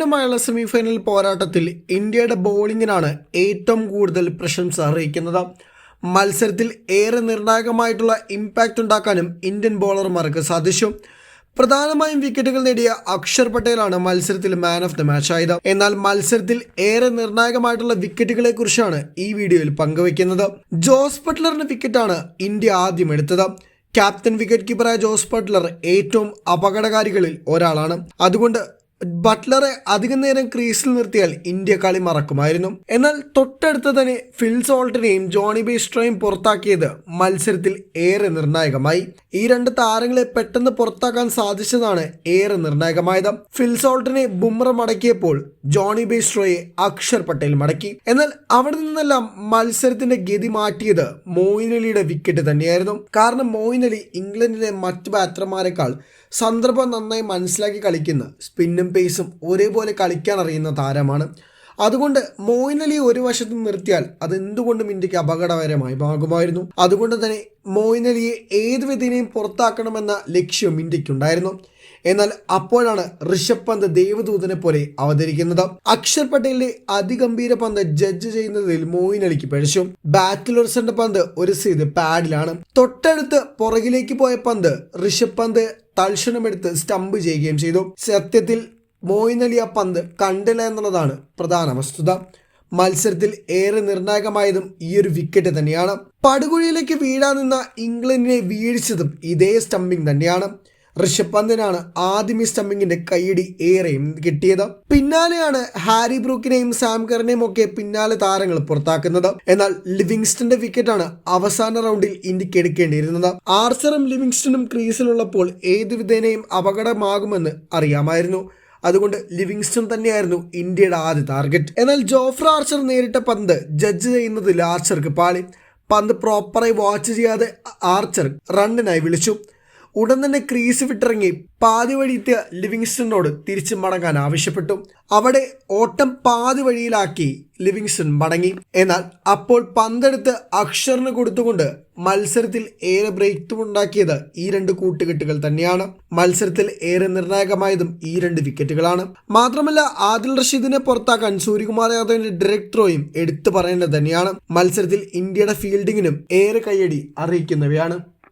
ായുള്ള semifinal പോരാട്ടത്തിൽ ഇന്ത്യയുടെ ബോളിങ്ങിനാണ് ഏറ്റവും കൂടുതൽ പ്രശംസ അറിയിക്കുന്നത് മത്സരത്തിൽ ഏറെ നിർണായകമായിട്ടുള്ള ഇമ്പാക്റ്റ് ഉണ്ടാക്കാനും ഇന്ത്യൻ ബോളർമാർക്ക് സാധിച്ചു. പ്രധാനമായും വിക്കറ്റുകൾ നേടിയ അക്ഷർ പട്ടേലാണ് മത്സരത്തിൽ മാൻ ഓഫ് ദ മാച്ച് ആയത്. എന്നാൽ മത്സരത്തിൽ ഏറെ നിർണായകമായിട്ടുള്ള വിക്കറ്റുകളെ കുറിച്ചാണ് ഈ വീഡിയോയിൽ പങ്കുവയ്ക്കുന്നത്. ജോസ് ബട്ട്ലറിന്റെ വിക്കറ്റാണ് ഇന്ത്യ ആദ്യം എടുത്തത്. ക്യാപ്റ്റൻ വിക്കറ്റ് കീപ്പറായ ജോസ് ബട്ട്ലർ ഏറ്റവും അപകടകാരികളിൽ ഒരാളാണ്. അതുകൊണ്ട് ബട്ട്ലറെ അധികം നേരം ക്രീസിൽ നിർത്തിയാൽ ഇന്ത്യ കളി മറക്കുമായിരുന്നു. എന്നാൽ തൊട്ടടുത്ത് തന്നെ ഫിൽ സോൾട്ടിനെയും ജോണി ബേസ്ട്രോയും പുറത്താക്കിയത് മത്സരത്തിൽ ഏറെ നിർണായകമായി. ഈ രണ്ട് താരങ്ങളെ പെട്ടെന്ന് പുറത്താക്കാൻ സാധിച്ചതാണ് ഏറെ നിർണായകമായത്. ഫിൽ സോൾട്ടിനെ ബുംറ മടക്കിയപ്പോൾ ജോണി ബേസ്ട്രോയെ അക്ഷർ പട്ടേൽ മടക്കി. എന്നാൽ അവിടെ നിന്നെല്ലാം മത്സരത്തിന്റെ ഗതി മാറ്റിയത് മോയിൻ അലിയുടെ വിക്കറ്റ് തന്നെയായിരുന്നു. കാരണം മോയിൻ ഇംഗ്ലണ്ടിലെ മറ്റ് ബാറ്റർമാരെക്കാൾ സന്ദർഭം നന്നായി മനസ്സിലാക്കി കളിക്കുന്ന സ്പിന്നും പേസും ഒരേപോലെ കളിക്കാൻ അറിയുന്ന താരമാണ്. അതുകൊണ്ട് മോയിൻ ഒരു വശത്ത് നിർത്തിയാൽ അത് എന്തുകൊണ്ടും ഇന്ത്യയ്ക്ക് അപകടകരമായി ഭാഗമായിരുന്നു. അതുകൊണ്ട് തന്നെ മോയിൻ ഏത് വിധേനയും പുറത്താക്കണമെന്ന ലക്ഷ്യം ഇന്ത്യക്കുണ്ടായിരുന്നു. എന്നാൽ അപ്പോഴാണ് ഋഷഭ് പന്ത് ദേവദൂതനെ പോലെ അവതരിക്കുന്നത്. അക്ഷർ പട്ടേലിന്റെ അതിഗംഭീര പന്ത് ജഡ്ജ് ചെയ്യുന്നതിൽ മോയിൻ അലിക്ക് പിഴച്ചു. ബാറ്റിലൊറിസന്റെ പന്ത് ഒരു സീത് പാഡിലാണ് തൊട്ടടുത്ത് പുറകിലേക്ക് പോയ പന്ത് ഋഷഭ് പന്ത് തൽക്ഷണമെടുത്ത് സ്റ്റംപ് ചെയ്യുകയും ചെയ്തു. സത്യത്തിൽ അലി ആ പന്ത് കണ്ടില്ല എന്നുള്ളതാണ് പ്രധാന വസ്തുത. മത്സരത്തിൽ ഏറെ നിർണായകമായതും ഈ ഒരു വിക്കറ്റ് തന്നെയാണ്. പടുകുഴിയിലേക്ക് വീഴാൻ നിന്ന ഇംഗ്ലണ്ടിനെ വീഴ്ചതും ഇതേ സ്റ്റംപിംഗ് തന്നെയാണ്. ഋഷഭ് പന്തിനാണ് ആദ്യം ഈ സ്റ്റമ്പിങ്ങിന്റെ കൈയടി ഏറെയും കിട്ടിയത്. പിന്നാലെയാണ് ഹാരി ബ്രൂക്കിനെയും സാം കറിനെയും ഒക്കെ പിന്നാലെ താരങ്ങൾ പുറത്താക്കുന്നത്. എന്നാൽ ലിവിങ്സ്റ്റന്റെ വിക്കറ്റാണ് അവസാന റൗണ്ടിൽ ഇന്ത്യയ്ക്ക് എടുക്കേണ്ടിയിരുന്നത്. ആർച്ചറും ലിവിങ്സ്റ്റണും ക്രീസിലുള്ളപ്പോൾ ഏതു വിധേനയും അപകടമാകുമെന്ന് അറിയാമായിരുന്നു. അതുകൊണ്ട് ലിവിങ്സ്റ്റൺ തന്നെയായിരുന്നു ഇന്ത്യയുടെ ആദ്യ ടാർഗറ്റ് എന്നാൽ ജോഫ്ര ആർച്ചർ നേരിട്ട പന്ത് ജഡ്ജ് ചെയ്യുന്നതിൽ ആർച്ചർക്ക് പാളി. പന്ത് പ്രോപ്പറായി വാച്ച് ചെയ്യാതെ ആർച്ചർ റണ്ണിനായി വിളിച്ചു. ഉടൻ തന്നെ ക്രീസ് വിട്ടിറങ്ങി പാതി വഴിയെത്തിയ ലിവിങ്സ്റ്റണിനോട് തിരിച്ചു മടങ്ങാൻ ആവശ്യപ്പെട്ടു. അവിടെ ഓട്ടം പാതി വഴിയിലാക്കി ലിവിങ്സ്റ്റൺ മടങ്ങി. എന്നാൽ അപ്പോൾ പന്തെടുത്ത് അക്ഷറിന് കൊടുത്തുകൊണ്ട് മത്സരത്തിൽ ഏറെ ബ്രേക്ക് ഉണ്ടാക്കിയത് ഈ രണ്ട് കൂട്ടുകെട്ടുകൾ തന്നെയാണ്. മത്സരത്തിൽ ഏറെ നിർണായകമായതും ഈ രണ്ട് വിക്കറ്റുകളാണ് മാത്രമല്ല ആദിൽ റഷീദിനെ പുറത്താക്കാൻ സൂര്യകുമാർ യാദവിന്റെ ഡയറക്ട് ത്രോയും എടുത്തു പറയേണ്ടത് തന്നെയാണ്. മത്സരത്തിൽ ഇന്ത്യയുടെ ഫീൽഡിങ്ങിനും ഏറെ കയ്യടി അറിയിക്കുന്നവയാണ്.